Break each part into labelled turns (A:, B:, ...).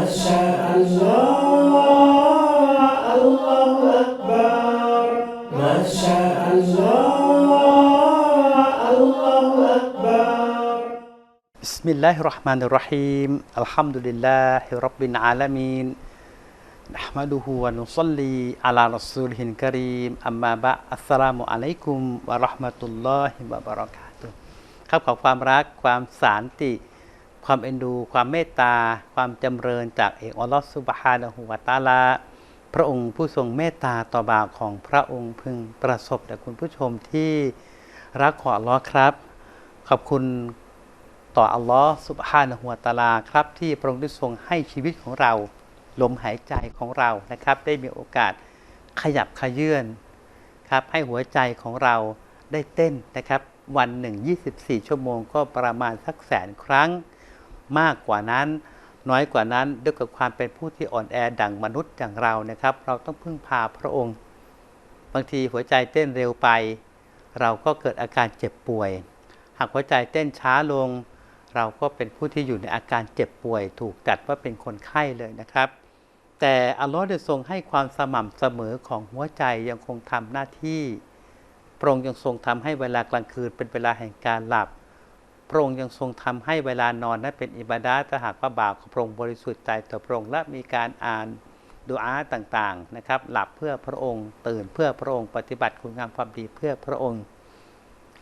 A: شاء الله الله أكبر ما شاء الله الله أكبر
B: بسم الله الرحمن الرحيم الحمد لله رب العالمين نحمده ونصلي على رسوله الكريم أما بعد السلام عليكم ورحمة الله وبركاته ครับขอความรักความสานติ ความเอ็นดู ความเมตตา ความจำเริญจากเอกอัลลอฮฺสุบฮานะฮูวตาลา พระองค์ผู้ทรงเมตตาต่อบาวของพระองค์พึงประสบแด่คุณผู้ชมที่รักขออัลลอฮ์ครับ ขอบคุณต่ออัลลอฮ์สุบฮานะฮูวตาลาครับ ที่พระองค์ได้ทรงให้ชีวิตของเรา ลมหายใจของเรานะครับ ได้มีโอกาสขยับขยื่นครับให้หัวใจของเราได้เต้นนะครับ วันหนึ่ง24 ชั่วโมงก็ประมาณสักแสนครั้ง มากกว่านั้น น้อยกว่านั้นด้วยกับความเป็นผู้ที่อ่อนแอดังมนุษย์อย่างเรานะครับ เราต้องพึ่งพาพระองค์ บางทีหัวใจเต้นเร็วไป เราก็เกิดอาการเจ็บป่วย หากหัวใจเต้นช้าลง เราก็เป็นผู้ที่อยู่ในอาการเจ็บป่วย ถูกจัดว่าเป็นคนไข้เลยนะครับ แต่อัลลอฮ์ได้ทรงให้ความสม่ำเสมอของหัวใจยังคงทำหน้าที่พระองค์ยังทรงทำให้เวลากลางคืนเป็นเวลาแห่งการหลับ พระองค์ยังทรงทำให้เวลานอนนั้นเป็นอิบาดาถ้าหากว่าบาปของพระองค์บริสุทธิ์ใจต่อพระองค์และมีการอ่านดูอาต่างๆนะครับ หลับเพื่อพระองค์ ตื่นเพื่อพระองค์ปฏิบัติคุณงามความดีเพื่อพระองค์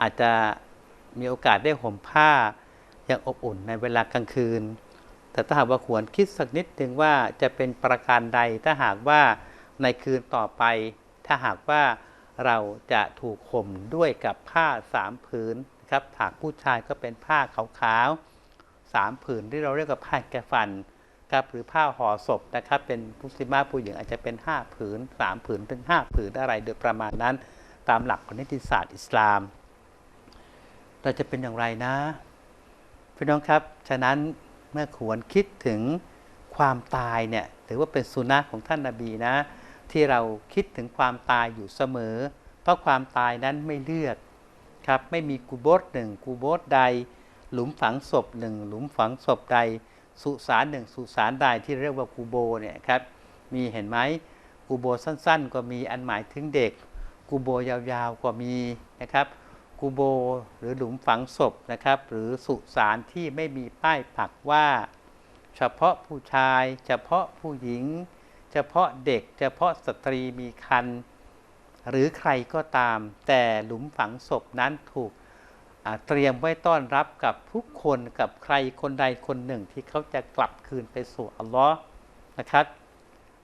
B: อาจจะมีโอกาสได้ห่มผ้าอย่างอบอุ่นในเวลากลางคืน แต่ถ้าหากว่าควรคิดสักนิดหนึ่งว่าจะเป็นประการใดถ้าหากว่าในคืนต่อไป ถ้าหากว่าเราจะถูกข่มด้วยกับผ้าสามผืนน ครับหากผู้ชายก็เป็นผ้าขาวๆสามผืนที่เราเรียกว่าผ้าแกฟันครับหรือผ้าห่อศพนะครับ เป็นมุสลิมาผู้หญิงอาจจะเป็นห้าผืนสามผืนถึงห้าผืนอะไรโดยประมาณนั้น ตามหลักของนิติศาสตร์อิสลามเราจะเป็นอย่างไรนะพี่น้องครับ ฉะนั้นเมื่อขวนคิดถึงความตายเนี่ยถือว่าเป็นสุนัขของท่านนาบีนะ ที่เราคิดถึงความตายอยู่เสมอ เพราะความตายนั้นไม่เลือก ครับไม่มีกูโบสหนึ่งกูโบสใด หลุมฝังศพหนึ่งหลุมฝังศพใด สุสานหนึ่งสุสานใดที่เรียกว่ากูโบเนี่ยครับมีเห็นไหมกูโบสั้นๆ ก็มีอันหมายถึงเด็กกูโบยาวๆก็มีนะครับกูโบหรือหลุมฝังศพนะครับหรือสุสานที่ไม่มีป้ายปักว่า เฉพาะผู้ชาย เฉพาะผู้หญิง เฉพาะเด็ก เฉพาะสตรีมีคัน หรือใครก็ตาม แต่หลุมฝังศพนั้นถูกเตรียมไว้ต้อนรับกับทุกคนกับใครคนใดคนหนึ่งที่เขาจะกลับคืนไปสู่อัลลอฮ์นะครับ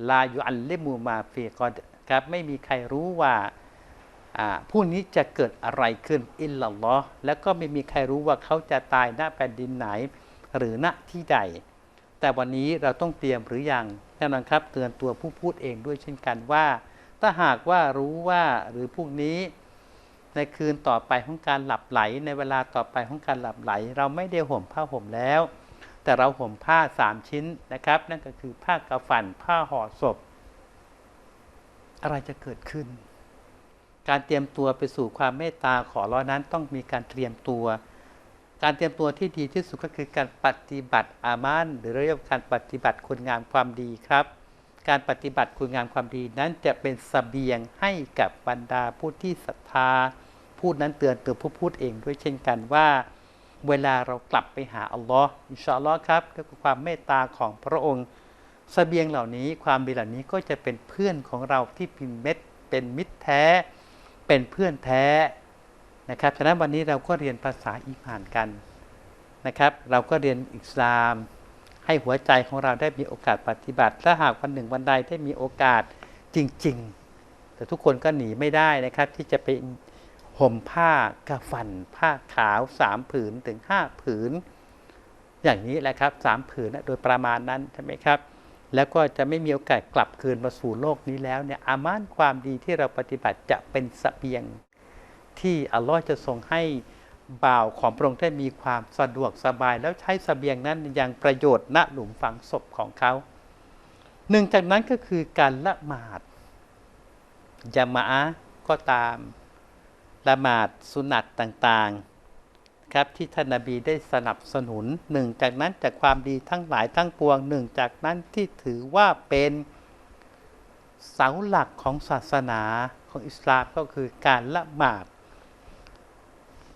B: ลาอยู่อัลลิมูมาฟีกอดครับไม่มีใครรู้ว่าผู้นี้จะเกิดอะไรขึ้นอิลลัลลอฮ์แล้วก็ไม่มีใครรู้ว่าเขาจะตายณแผ่นดินไหน หรือณที่ใด แต่วันนี้เราต้องเตรียมหรือยังแน่นอนครับเตือนตัวผู้พูดเองด้วยเช่นกันว่า ถ้าหากว่ารู้ว่าหรือพวกนี้ ในคืนต่อไปของการหลับไหล ในเวลาต่อไปของการหลับไหล เราไม่ได้ห่มผ้าห่มแล้ว แต่เราห่มผ้าสามชิ้นนะครับ นั่นก็คือผ้ากระฝันผ้าห่อศพ อะไรจะเกิดขึ้น การเตรียมตัวไปสู่ความเมตตาขอร้อนั้นต้องมีการเตรียมตัวการเตรียมตัวที่ดีที่สุดก็คือการปฏิบัติอามันหรือเรียกว่าการปฏิบัติคุณงามความดีครับ การปฏิบัติคุณงามความดีนั้นจะเป็นสเสบียงให้กับบรรดาผู้ที่ศรัทธา พูดนั้นเตือนตัวผู้พูดเองด้วยเช่นกันว่า เวลาเรากลับไปหาอัลลอฮ์อินชาอัลลอฮ์ครับด้วยความเมตตาของพระองค์สเสบียงเหล่านี้ความดีเหล่านี้ก็จะเป็นเพื่อนของเราที่เป็นเม็ดเป็นมิตรแท้ เป็นเพื่อนแท้นะครับฉะนั้นวันนี้เราก็เรียนภาษาอีหม่านกันนะครับ เราก็เรียนอิสลาม ให้หัวใจของเราได้มีโอกาสปฏิบัติ ถ้าหากวันหนึ่งวันใดได้มีโอกาสจริง ๆ แต่ทุกคนก็หนีไม่ได้นะครับ ที่จะไปห่มผ้ากระฟัน ผ้าขาวสามผืนถึงห้าผืน อย่างนี้แหละครับสามผืนโดยประมาณนั้นใช่ไหมครับ แล้วก็จะไม่มีโอกาสกลับคืนมาสู่โลกนี้แล้วเนี่ยอามานความดีที่เราปฏิบัติจะเป็นสเสบียง ที่อัลลอฮ์จะทรงให้ บ่าวของพระองค์ได้มีความสะดวกสบาย แล้วใช้สเสบียงนั้นยังประโยชน์ณหลุมฝังศพของเขาหนึ่งจากนั้นก็คือการละหมาดยามะก็ตามละหมาดสุนัตต่างๆครับที่ท่านนบีได้สนับสนุนหนึ่งจากนั้นจากความดีทั้งหลายทั้งปวงหนึ่งจากนั้นที่ถือว่าเป็นเสาหลักของศาสนาของอิสลามก็คือการละหมาด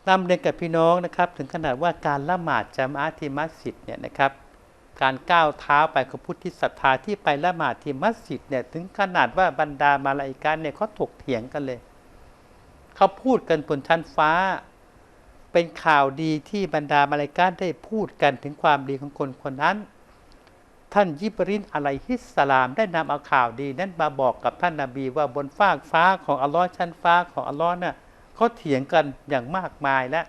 B: นำเรียนกับพี่น้องนะครับ ถึงขนาดว่าการละหมาดจามะที่มัสยิดเนี่ยนะครับ การก้าวเท้าไปของผู้ที่ศรัทธาที่ไปละหมาดที่มัสยิดเนี่ยถึงขนาดว่าบรรดามาลาอิกาเนี่ยเขาถกเถียงกันเลยเขาพูดกันบนชั้นฟ้า เป็นข่าวดีที่บรรดามาลาอิกาได้พูดกันถึงความดีของคนคนนั้น ท่านยิบรินอะลัยฮิสสลามได้นำเอาข่าวดี นั้นมาบอกกับท่านนาบีว่าบนฟากฟ้าของอัลลอฮ์ชั้นฟ้าของอัลลอฮ์น่ะ เขาเถียงกันอย่างมากมายและ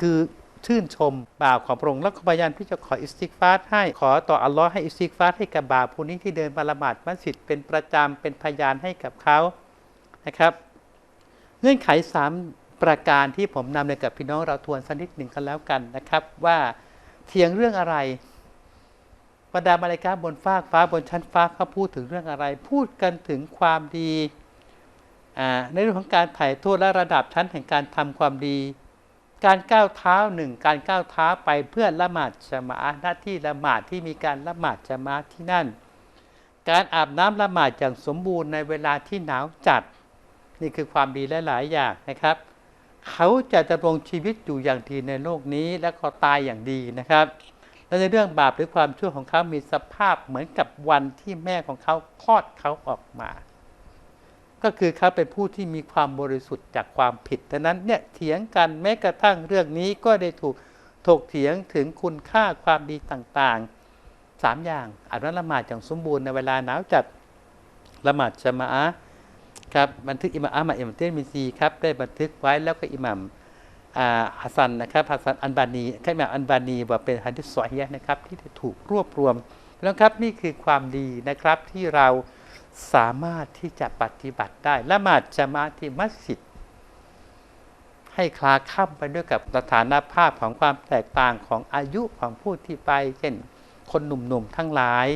B: คือชื่นชมบาวของพระองค์แล้วก็พยายามที่จะขออิสติกฟาร์ให้ขอต่ออัลลอฮ์ให้อิสติกฟาร์ให้กับบาวผู้นี้ที่เดินมาละหมาดมัสยิดเป็นประจำเป็นพยานให้กับเขานะครับเงื่อนไขสามประการที่ผมนำเลยกับพี่น้องเราทวนสักนิดหนึ่งกันแล้วกันนะครับ ว่าเถียงเรื่องอะไรบรรดามาลิกาบนฟากฟ้าบนชั้นฟ้าเขาพูดถึงเรื่องอะไร พูดกันถึงความดี ในเรื่องของการไถ่โทษและระดับชั้นแห่งการทำความดี การก้าวเท้าหนึ่งการก้าวเท้าไปเพื่อละหมาดจามะหน้าที่ละหมาดที่มีการละหมาดจามะที่นั่น การอาบน้ำละหมาดอย่างสมบูรณ์ในเวลาที่หนาวจัด นี่คือความดีหลายๆอย่างนะครับ เขาจะดำรงชีวิตอยู่อย่างดีในโลกนี้และก็ตายอย่างดีนะครับและในเรื่องบาปหรือความชั่วของเขามีสภาพเหมือนกับวันที่แม่ของเขาคลอดเขาออกมา ก็คือเขาเป็นผู้ที่มีความบริสุทธิ์จากความผิดดังนั้นเนี่ยเถียงกันแม้กระทั่งเรื่องนี้ก็ได้ถูกถกเถียงถึงคุณค่าความดีต่างๆสามอย่างอาบน้ำละหมาดอย่างสมบูรณ์ในเวลาหนาวจัดละหมาดจามะอะครับบันทึกอิหม่ามอามัดอิหม่ามเตรมิซีครับได้บันทึกไว้แล้วก็อิหม่ามอาฮัสซันนะครับฮัสซันอันบานีใช่ไหมอันบานีว่าเป็นฮัดดิษซอยะนะครับที่ถูกรวบรวมแล้วครับนี่คือความดีนะครับที่เรา สามารถที่จะปฏิบัติได้ละหมาดจะมาที่มัสยิดให้คลาค่ำไปด้วยกับสถานภาพของความแตกต่างของอายุของผู้ที่ไป เช่น คนหนุ่มๆทั้งหลาย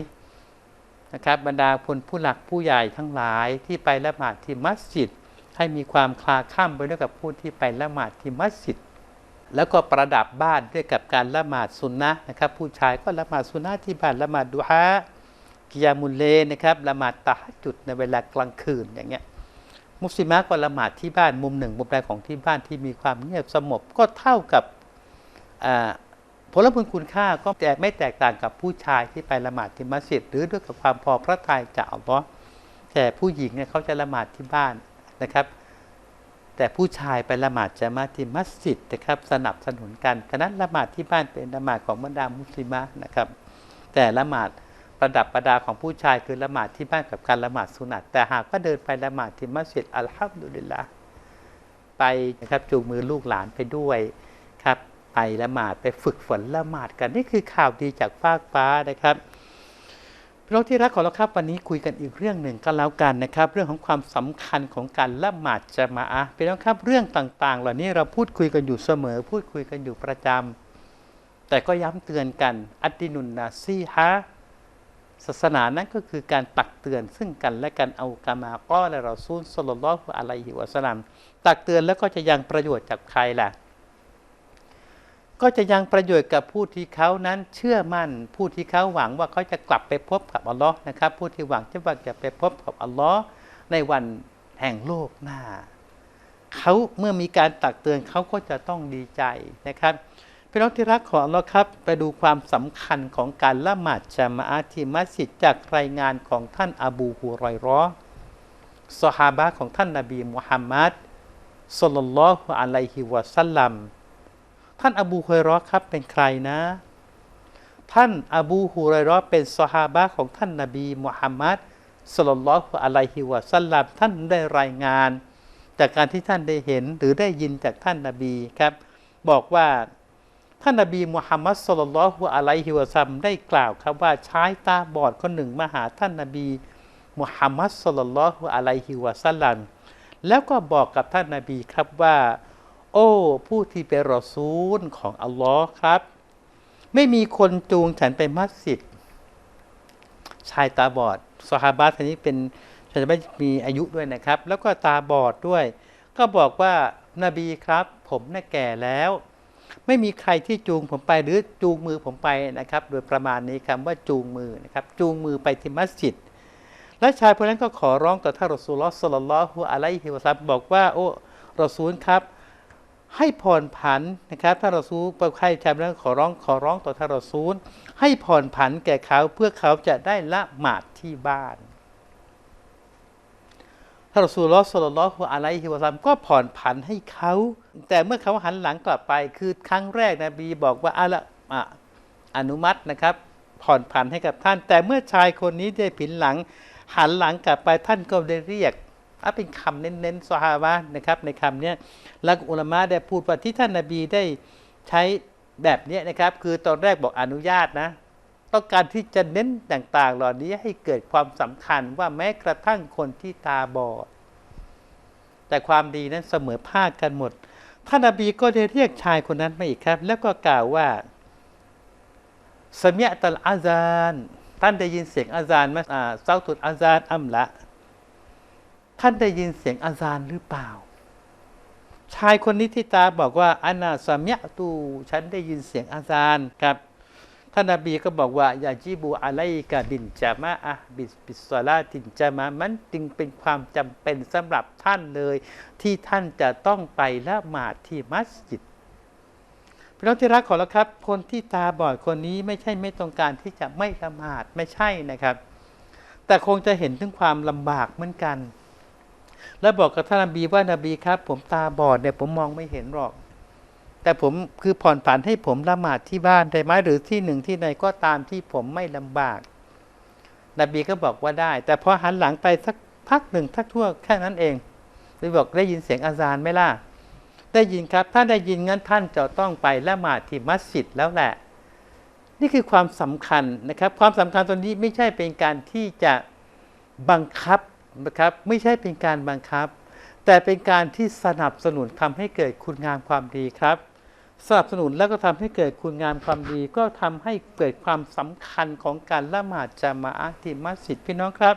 B: นะครับบรรดาคนผู้หลักผู้ใหญ่ทั้งหลายที่ไปละหมาดที่มัสยิด ให้มีความคลาค่ำไปด้วยกับผู้ที่ไปละหมาดที่มัสยิด แล้วก็ประดับบ้านด้วยกับการละหมาดสุนนะนะครับผู้ชายก็ละหมาดสุนนะที่บ้านละหมาดดุฮา กิยามุลเลนะครับละหมาดตะจจุดในเวลากลางคืนอย่างเงี้ยมุสลิมะก็ละหมาดที่บ้านมุมหนึ่งมุมใดของที่บ้านที่มีความเงียบสงบก็เท่ากับอ่าผลบุญคุณค่าก็แต่ไม่แตกต่างกับผู้ชายที่ไปละหมาดที่มัสยิดหรือด้วยกับความพอพระทัยจากอัลลอฮ์แต่ผู้หญิงเนี่ยเขาจะละหมาดที่บ้านนะครับ แต่ผู้ชายไปละหมาดจะมาที่มัสยิดนะครับสนับสนุนกันฉะนั้นละหมาดที่บ้านเป็นละหมาดของบรรดามุสลิมะนะครับ แต่ละหมาด ประดับประดาของผู้ชายคือละหมาดที่บ้านกับการละหมาดสุนัตแต่หากว่าเดินไปละหมาดที่มัสยิดอัลฮัมดุลิลละไปนะครับจูงมือลูกหลานไปด้วยครับไปละหมาดไปฝึกฝนละหมาดกันนี่คือข่าวดีจากฟากฟ้านะครับพี่น้องที่รักของเราครับวันนี้คุยกันอีกเรื่องหนึ่งก็แล้วกันนะครับ เรื่องของความสำคัญของการละหมาดจะมาอะห์พี่น้องครับเรื่องต่างๆ เหล่านี้เราพูดคุยกันอยู่เสมอ พูดคุยกันอยู่ประจำแต่ก็ย้ำเตือนกันอัตตินุนนาซีฮะ ศาสนานั้นก็คือการตักเตือนซึ่งกันและกันเอากามาก็และเราซูลสลลลอฮุอะลัยฮิวะสลามตักเตือนแล้วก็จะยังประโยชน์จากใครล่ะ ก็จะยังประโยชน์กับผู้ที่เขานั้นเชื่อมั่น ผู้ที่เขาหวังว่าเขาจะกลับไปพบกับอัลลอฮ์นะครับ ผู้ที่หวังจะว่าจะไปพบกับอัลลอฮ์ในวันแห่งโลกหน้าเขาเมื่อมีการตักเตือนเขาก็จะต้องดีใจนะครับ พี่น้องที่รักของอัลลอฮ์ครับไปดูความสำคัญของการละหมาดจามะอะห์ที่มัสยิดจากรายงานของท่านอบูฮุรอยรอห์สหาบะของท่านนบีมุฮัมมัดสุลลัลลอฮุอะลัยฮิวะสัลลัมท่านอบูฮุรอยรอห์ครับเป็นใครนะ ท่านอบูฮุรอยรอห์เป็นสหาบะของท่านนบีมุฮัมมัดสุลลัลลอฮุอะลัยฮิวะสัลลัมท่านได้รายงาน จากการที่ท่านได้เห็นหรือได้ยินจากท่านนบีครับ บอกว่า ท่านนบีมุฮัมมัดสุลลัลฮุอะลัยฮิวะซัมได้กล่าวครับว่าชายตาบอดคนหนึ่งมาหาท่านนบีมุฮัมมัดสุลลัลฮุอะลัยฮิวะซัลลัมแล้วก็บอกกับท่านนบีครับว่า โอ้ผู้ที่เป็นรอซูลของอัลลอฮ์ครับ ไม่มีคนจูงฉันไปมัสยิดชายตาบอดสฮาบะท่านนี้เป็นฉันจะไม่มีอายุด้วยนะครับ แล้วก็ตาบอดด้วย ก็บอกว่านบีครับ ผมน่ะแก่แล้ว ไม่มีใครที่จูงผมไปหรือจูงมือผมไปนะครับ โดยประมาณนี้คำว่าจูงมือนะครับจูงมือไปที่มัสยิด และชายคนนั้นก็ขอร้องต่อท่านรอสูลลอสลลลอฮุอะลัยฮิวะซัลลัมบอกว่าโอ้รอซูลครับ ให้ผ่อนผันนะครับท่านรอซูลใครชายคนนั้นขอร้องขอร้องต่อท่านรอซูล ให้ผ่อนผันแก่เขาเพื่อเขาจะได้ละหมาดที่บ้าน ท่านรอสูลลอสลลัลลอฮุอะลัยฮิวะซัลลัมก็ผ่อนผันให้เขา แต่เมื่อเขาหันหลังกลับไป คือครั้งแรกนบีบอกว่าอะละอะอนุมัตินะครับ ผ่อนผันให้กับท่าน แต่เมื่อชายคนนี้ได้ผินหลัง หันหลังกลับไปท่านก็ได้เรียกอะเป็นคำเน้นๆซอฮาบะนะครับ ในคำนี้แล้วอุลามะได้พูดว่าที่ท่านนบีได้ใช้แบบนี้นะครับ คือตอนแรกบอกอนุญาตนะ ต้องการที่จะเน้นต่างๆ เหล่านี้ให้เกิดความสำคัญว่าแม้กระทั่งคนที่ตาบอด แต่ความดีนั้นเสมอภาคกันหมดท่านนบีก็ได้เรียกชายคนนั้นมาอีกครับ แล้วก็กล่าวว่าสมียตัลอาซาน ท่านได้ยินเสียงอาซานไหมอ่าเซาตุดอาซานอัมละ ท่านได้ยินเสียงอาซานหรือเปล่า ชายคนนี้ที่ตาบอกว่าอานาสมียตู ฉันได้ยินเสียงอาซานครับ ท่านนบีก็บอกว่าอย่าจีบูอะไรกะบินจามะอะบิสบิสซาลาตินจามะมันจึงเป็นความจำเป็นสำหรับท่านเลย ที่ท่านจะต้องไปละหมาดที่มัสยิดพี่น้องที่รักของเราครับ คนที่ตาบอดคนนี้ไม่ใช่ไม่ต้องการที่จะไม่ละหมาดไม่ใช่นะครับ แต่คงจะเห็นถึงความลำบากเหมือนกัน แล้วบอกกับท่านนบีว่านบีครับ ผมตาบอดเนี่ยผมมองไม่เห็นหรอก แต่ผมคือผ่อนผันให้ผมละหมาดที่บ้านได้ไหมหรือที่หนึ่งที่ใดก็ตามที่ผมไม่ลำบาก นบีก็บอกว่าได้ แต่พอหันหลังไปสักพักหนึ่งทักทั่วแค่นั้นเองนบีบอกได้ยินเสียงอาซานไหมล่ะ ได้ยินครับ ถ้าได้ยินงั้นท่านจะต้องไปละหมาดที่มัสยิดแล้วแหละ นี่คือความสำคัญนะครับ ความสำคัญตรงนี้ไม่ใช่เป็นการที่จะบังคับนะครับ ไม่ใช่เป็นการบังคับแต่เป็นการที่สนับสนุนทำให้เกิดคุณงามความดีครับ สนับสนุนแล้วก็ทำให้เกิดคุณงามความดี ก็ทำให้เกิดความสำคัญของการละหมาดจามาอะห์ที่มัสยิดพี่น้องครับ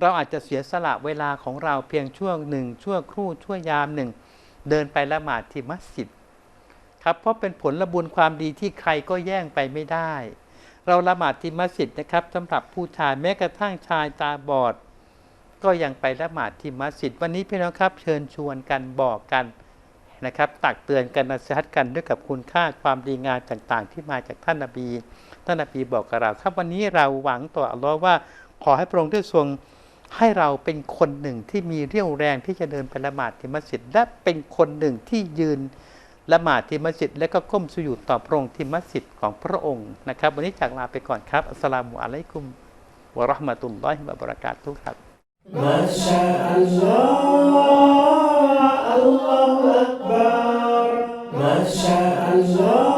B: เราอาจจะเสียสละเวลาของเราเพียงช่วงหนึ่งช่วงครู่ช่วงยามหนึ่ง เดินไปละหมาดที่มัสยิดครับเพราะเป็นผลบุญความดีที่ใครก็แย่งไปไม่ได้ เราละหมาดที่มัสยิดนะครับสำหรับผู้ชายแม้กระทั่งชายตาบอด ก็ยังไปละหมาดที่มัสยิดวันนี้พี่น้องครับ เชิญชวนกันบอกกัน นะครับ ตักเตือนกันนะฮัดกันด้วยกับคุณค่าความดีงามต่างๆ ที่มาจากท่านนบี ท่านนบีบอกกับเรา ครับวันนี้เราหวังต่ออัลลอฮ์ว่าขอให้พระองค์ได้ทรงให้เราเป็นคนหนึ่งที่มีเรี่ยวแรงที่จะเดินไปละหมาดที่มัสยิดและเป็นคนหนึ่งที่ยืนละหมาดที่มัสยิดและก็ก้มสุญูดต่อพระองค์ที่มัสยิดของพระองค์นะครับ วันนี้จากลาไปก่อนครับอัสสลามุอะลัยกุมวะเราะห์มะตุลลอฮิวะบะเราะกาตุฮ์ครับ
A: ما شاء الله الله أكبر Masha Allah.